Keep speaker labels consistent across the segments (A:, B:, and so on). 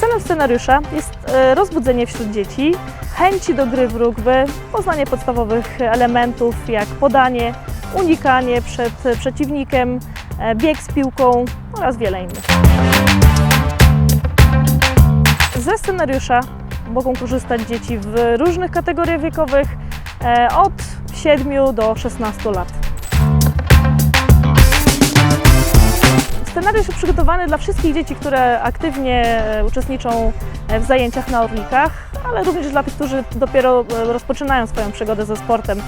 A: Celem scenariusza jest e, rozbudzenie wśród dzieci chęci do gry w rugby, poznanie podstawowych elementów jak podanie, unikanie przed przeciwnikiem, e, bieg z piłką oraz wiele innych. Ze scenariusza mogą korzystać dzieci w różnych kategoriach wiekowych e, od 7 do 16 lat. Scenariusz jest przygotowany dla wszystkich dzieci, które aktywnie e, uczestniczą e, w zajęciach na Orlikach, ale również dla tych, którzy dopiero e, rozpoczynają swoją przygodę ze sportem.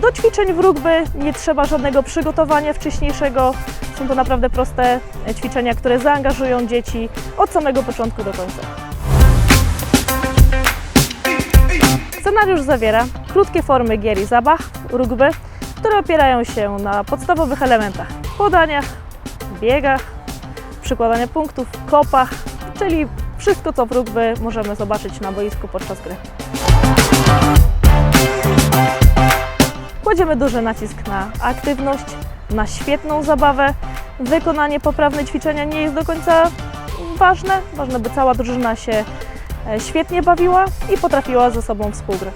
A: Do ćwiczeń w rugby nie trzeba żadnego przygotowania wcześniejszego. Są to naprawdę proste ćwiczenia, które zaangażują dzieci od samego początku do końca. Scenariusz zawiera krótkie formy gier i zabaw rugby, które opierają się na podstawowych elementach podaniach, biegach, przykładania punktów, kopach, czyli wszystko, co w rugby możemy zobaczyć na boisku podczas gry. Kładziemy duży nacisk na aktywność, na świetną zabawę. Wykonanie poprawne ćwiczenia nie jest do końca ważne. Ważne, by cała drużyna się e, świetnie bawiła i potrafiła ze sobą współgrać.